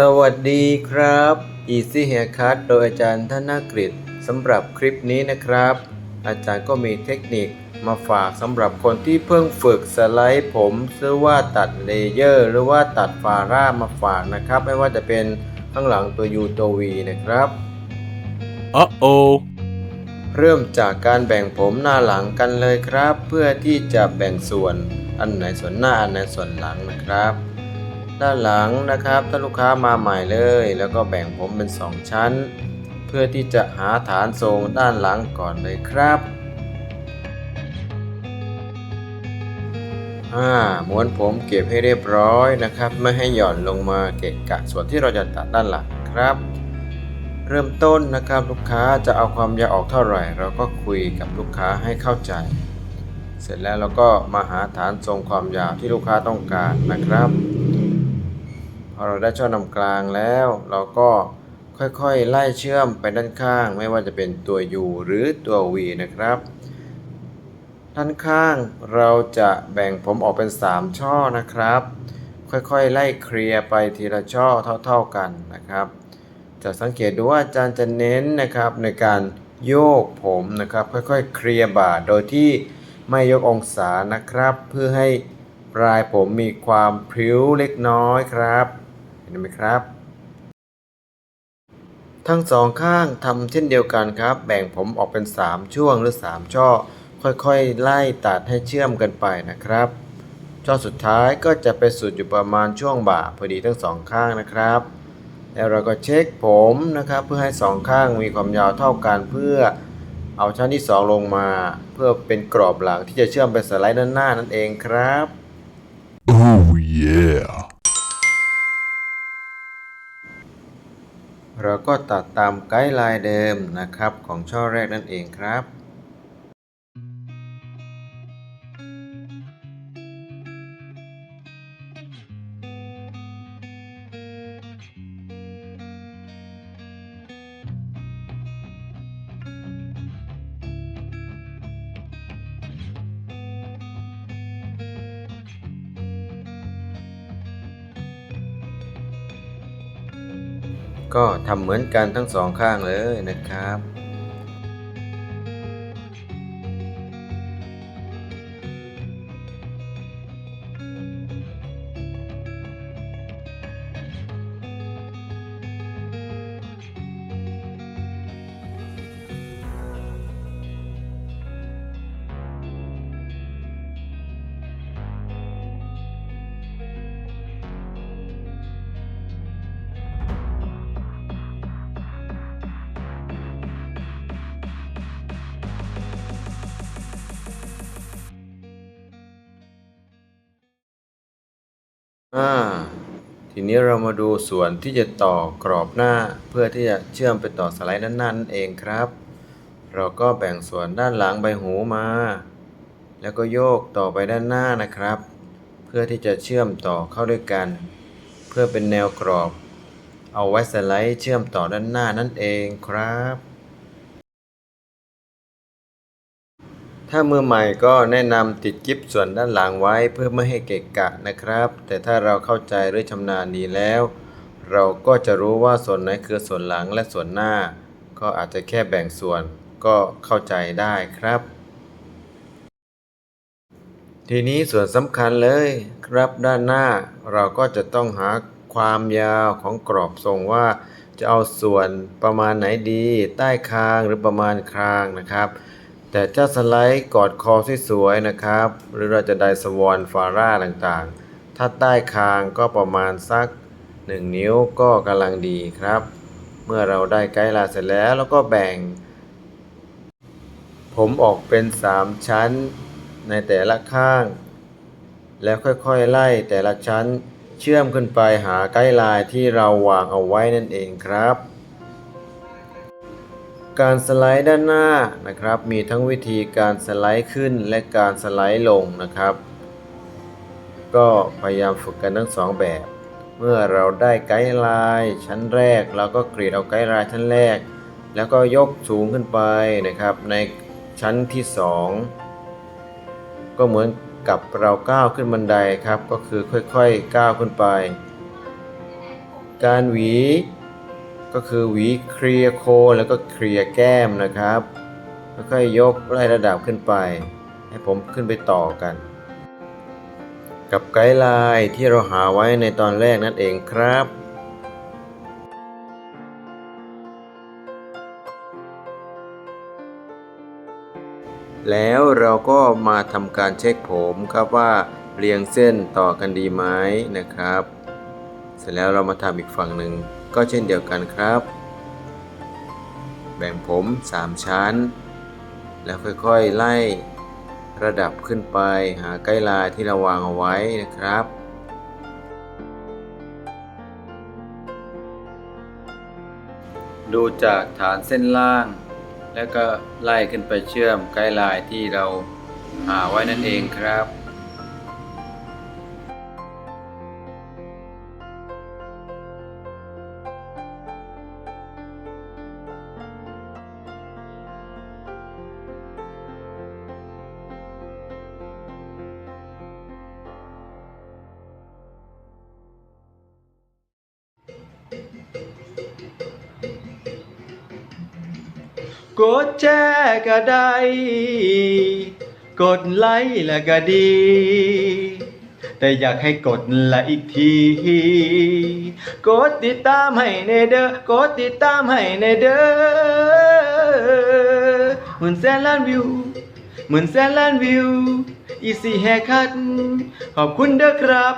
สวัสดีครับ Easy Haircut โดยอาจารย์ธนกฤษสำหรับคลิปนี้นะครับ อาจารย์ก็มีเทคนิคมาฝากสำหรับคนที่เพิ่งฝึกสไลด์ผมหรือว่าตัดเลเยอร์หรือว่าตัดฟาร่ามาฝากนะครับ ไม่ว่าจะเป็นข้างหลังตัว U ตัว V นะครับ Uh-oh. เริ่มจากการแบ่งผมหน้าหลังกันเลยครับ เพื่อที่จะแบ่งส่วนอันไหนส่วนหน้าอันไหนส่วนหลังนะครับ ด้านหลังนะครับถ้าลูกค้ามาใหม่เลย แล้วก็แบ่งผมเป็น 2 ชั้น เพื่อที่จะหาฐานทรงด้านหลังก่อนเลยครับอ่าม้วนผมเก็บให้เรียบร้อยนะครับ ไม่ให้หย่อนลงมาเกะกะส่วนที่เราจะตัดด้านหลังครับ เริ่มต้นนะครับลูกค้าจะเอาความยาวออกเท่าไหร่ เราก็คุยกับลูกค้าให้เข้าใจ เสร็จแล้วเราก็มาหาฐานทรงความยาวที่ลูกค้าต้องการนะครับ พอเราได้ช่อนำกลางแล้ว เราก็ค่อยๆ ไล่เชื่อมไปด้านข้าง ไม่ว่าจะเป็นตัว U หรือตัว V นะครับ ด้านข้างเราจะแบ่งผมออกเป็น 3 ช่อนะครับ ค่อยๆ ไล่เคลียร์ไปทีละช่อเท่าๆกันนะครับ จะสังเกตดูว่าอาจารย์จะเน้นนะครับในการโยกผมนะครับ ค่อยๆ เคลียร์บ่าโดยที่ไม่ยกองศานะครับ เพื่อให้ปลายผมมีความพริ้วเล็กน้อยครับ เห็นไหมครับ ทั้งสองข้างทำเช่นเดียวกันครับ แบ่งผมออกเป็น 3 ช่วงหรือ 3 ช่อ ค่อยๆ ไล่ตัดให้เชื่อมกันไปนะครับ ช่อสุดท้ายก็จะไปสุดอยู่ประมาณช่วงบ่าพอดีทั้งสองข้างนะครับ แล้วเราก็เช็คผมนะครับ เพื่อให้สองข้างมีความยาวเท่ากันเพื่อเอาชั้นที่ 2 ลงมาเพื่อเป็นกรอบหลังที่จะเชื่อมไปสไลด์ด้านหน้านั่นเองครับ Oh yeah. เราก็ตัดตามไกด์ไลน์เดิมนะครับของช่อแรกนั่นเองครับ ก็ทำเหมือนกันทั้งสองข้างเลยนะครับ อ่าทีนี้เรามาดูส่วนที่จะต่อกรอบหน้า เพื่อที่จะเชื่อมไปต่อสไลด์ด้านหน้านั่นเองครับ เราก็แบ่งส่วนด้านหลังใบหูมา แล้วก็โยกต่อไปด้านหน้านะครับ เพื่อที่จะเชื่อมต่อเข้าด้วยกัน เพื่อเป็นแนวกรอบ เอาไว้สไลด์เชื่อมต่อด้านหน้านั่นเองครับ ถ้ามือใหม่ก็แนะนำติดกิฟส่วนด้านหลังไว้เพื่อไม่ให้เกะกะนะครับ แต่ถ้าเราเข้าใจหรือชำนาญดีแล้ว เราก็จะรู้ว่าส่วนไหนคือส่วนหลังและส่วนหน้า ก็อาจจะแค่แบ่งส่วนก็เข้าใจได้ครับ ทีนี้ส่วนสำคัญเลยครับด้านหน้า เราก็จะต้องหาความยาวของกรอบทรงว่า จะเอาส่วนประมาณไหนดี ใต้คางหรือประมาณคางนะครับ แต่ถ้าสไลด์กอดคอสวยๆนะครับ หรือเราจะได้สวอนฟาร่าต่างๆ ถ้าใต้คางก็ประมาณสัก 1 นิ้วก็กำลังดีครับ เมื่อเราได้ไกด์ลน์เสร็จแล้วเราก็แบ่ง ผมออกเป็น 3 ชั้นในแต่ละข้าง แล้วค่อยๆไล่แต่ละชั้นเชื่อมขึ้นไปหาไกด์ไลน์ที่เราวางเอาไว้นั่นเองครับ การสไลด์ด้านหน้านะครับ มีทั้งวิธีการสไลด์ขึ้นและการสไลด์ลงนะครับ ก็พยายามฝึกกันทั้งสองแบบ เมื่อเราได้ไกด์ไลน์ชั้นแรกเราก็กรีดเอาไกด์ไลน์ชั้นแรก แล้วก็ยกสูงขึ้นไปนะครับ ในชั้นที่สองก็เหมือนกับเราก้าวขึ้นบันไดครับ ก็คือค่อยๆก้าวขึ้นไป การหวี ก็คือหวีเคลียโคนแล้วก็เคลียแก้มนะครับ แล้วก็ยกไล่ระดับขึ้นไป ให้ผมขึ้นไปต่อกัน กับไกด์ไลน์ที่เราหาไว้ในตอนแรกนั่นเองครับแล้วเราก็มาทำการเช็คผมครับว่าเรียงเส้นต่อกันดีไหมนะครับ เสร็จแล้วเรามาทำอีกฝั่งหนึ่ง ก็เช่นเดียวกันครับ แบ่งผม 3 ชั้น แล้วค่อยๆไล่ระดับขึ้นไปหาใกล้ลายที่เราวางเอาไว้นะครับดูจากฐานเส้นล่าง แล้วก็ไล่ขึ้นไปเชื่อมใกล้ลายที่เราหาไว้นั่นเองครับ กดแชร์ก็ได้ กดไลค์แล้วก็ดี แต่อยากให้กดลค์อีกที กดติดตามให้ในเด้อกดติดตามให้ในเด้อหมื่นแสนล้านวิวหมื่นแสนล้านวิวอีซี่แฮคัทขอบคุณเด้อครับ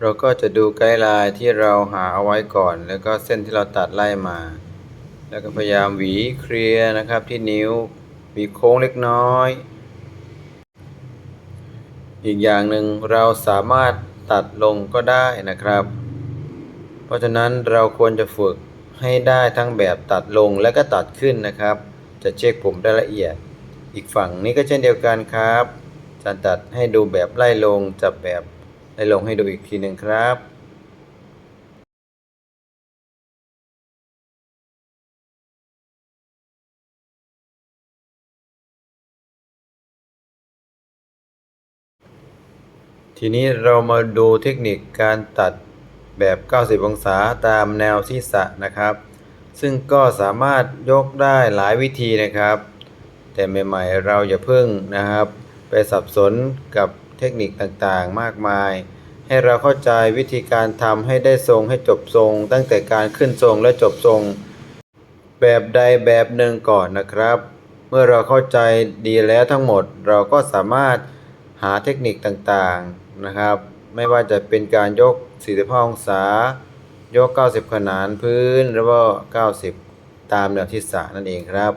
เราก็จะดูไกด์ไลน์ที่เราหาเอาไว้ก่อน แล้วก็เส้นที่เราตัดไล่มา แล้วก็พยายามหวีเคลียร์นะครับที่นิ้วหวีโค้งเล็กน้อย อีกอย่างหนึ่งเราสามารถตัดลงก็ได้นะครับ เพราะฉะนั้นเราควรจะฝึกให้ได้ทั้งแบบตัดลงและก็ตัดขึ้นนะครับ จะเช็คผมได้ละเอียด อีกฝั่งนี้ก็เช่นเดียวกันครับจะตัดให้ดูแบบไล่ลงจับแบบไล่ลงให้ดูอีกทีหนึ่งครับ ทีนี้เรามาดูเทคนิคการตัดแบบ 90 องศาตามแนวศีรษะนะครับ ซึ่งก็สามารถยกได้หลายวิธีนะครับ แต่ใหม่ๆเราอย่าเพิ่งนะครับ ไปสับสนกับเทคนิคต่างๆ มากมาย ให้เราเข้าใจวิธีการทำให้ได้ทรงให้จบทรง ตั้งแต่การขึ้นทรงและจบทรง แบบใดแบบหนึ่งก่อนนะครับ เมื่อเราเข้าใจดีแล้วทั้งหมดเราก็สามารถาเทคนิคต่างๆนะครับ ไม่ว่าจะเป็นการยก 45 องศา ยก 90 ขนานพื้นหรือว่า90 ตามแนวทิศะนั่นเองครับ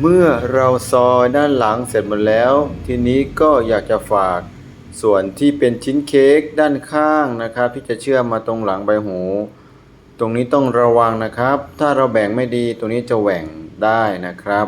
เมื่อเราซอยด้านหลังเสร็จหมดแล้ว ทีนี้ก็อยากจะฝากส่วนที่เป็นชิ้นเค้กด้านข้างนะครับ ที่จะเชื่อมมาตรงหลังใบหู ตรงนี้ต้องระวังนะครับ ถ้าเราแบ่งไม่ดีตรงนี้จะแหว่งได้นะครับ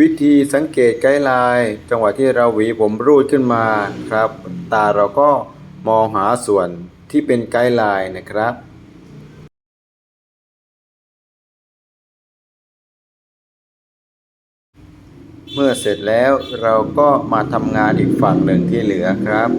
วิธีสังเกตไกด์ไลน์จังหวะที่เราหวีผมรูดขึ้นมาครับ ตาเราก็มองหาส่วนที่เป็นไกด์ไลน์นะครับเมื่อเสร็จแล้วเราก็มาทำงานอีกฝั่งหนึ่งที่เหลือครับ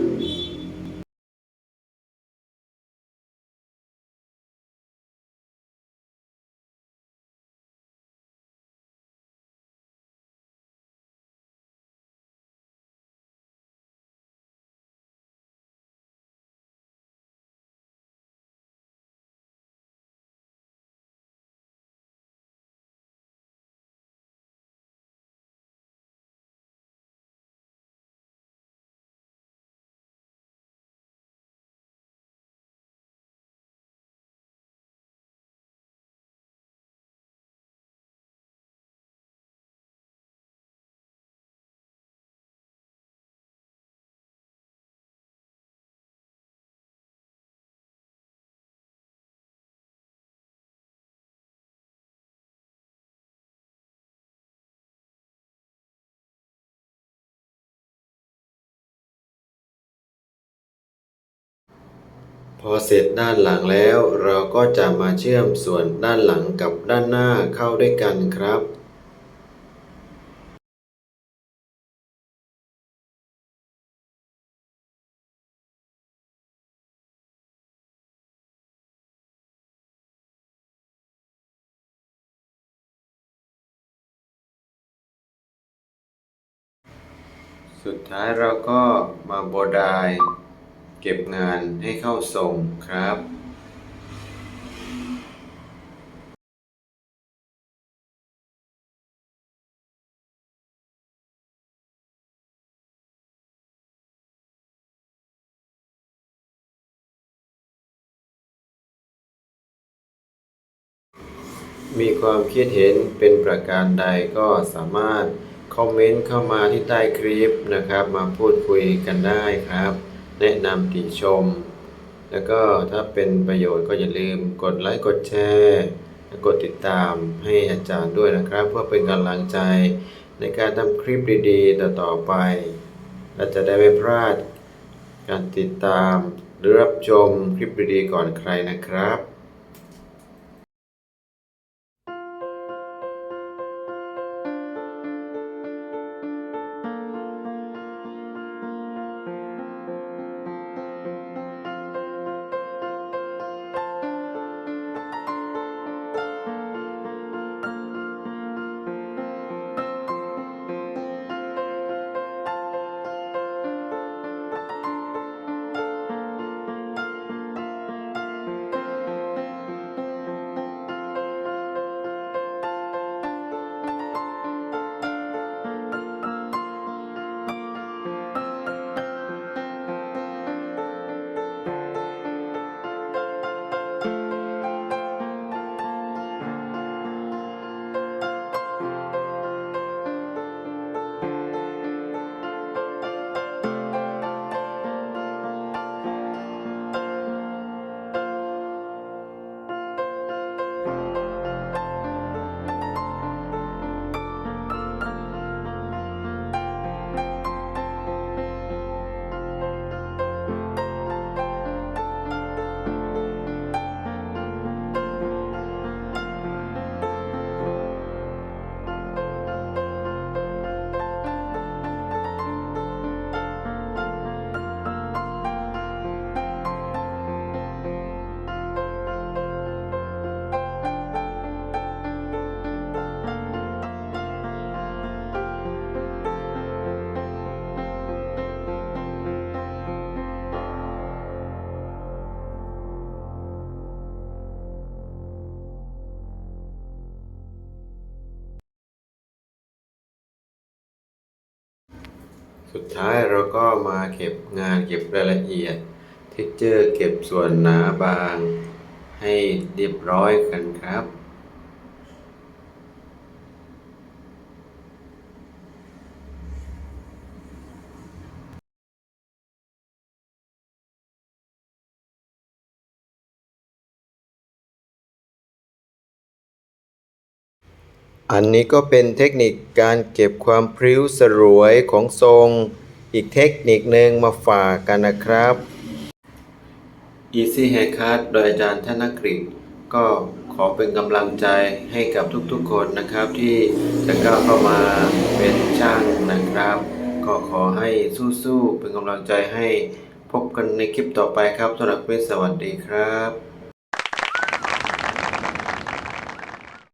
พอเสร็จด้านหลังแล้ว เราก็จะมาเชื่อมส่วนด้านหลังกับด้านหน้าเข้าด้วยกันครับสุดท้ายเราก็มาโบดาย เก็บงานให้เข้าทรงครับมีความคิดเห็นเป็นประการใดก็สามารถคอมเมนต์เข้ามาที่ใต้คลิปนะครับ มาพูดคุยกันได้ครับ แนะนำติชม แล้วก็ถ้าเป็นประโยชน์ก็อย่าลืมกดไลค์กดแชร์และกดติดตามให้อาจารย์ด้วยนะครับ เพื่อเป็นกำลังใจในการทำคลิปดีๆ ต่อๆไป และจะได้ไม่พลาดการติดตามหรือรับชมคลิปดีๆก่อนใครนะครับ สุดท้ายเราก็มาเก็บงานเก็บรายละเอียดเท็กเจอร์เก็บส่วนหนาบาง ให้เรียบร้อยกันครับ อันนี้ก็เป็นเทคนิคการเก็บความพริ้วสรวยของทรง อีกเทคนิคหนึ่งมาฝากกันนะครับ Easy Haircut โดยอาจารย์ธนกฤษก็ขอเป็นกำลังใจให้กับทุกๆคนนะครับที่จะก้าวเข้ามาเป็นช่างนะครับ ก็ขอให้สู้ๆเป็นกำลังใจให้พบกันในคลิปต่อไปครับสำหรับวันนี้สวัสดีครับ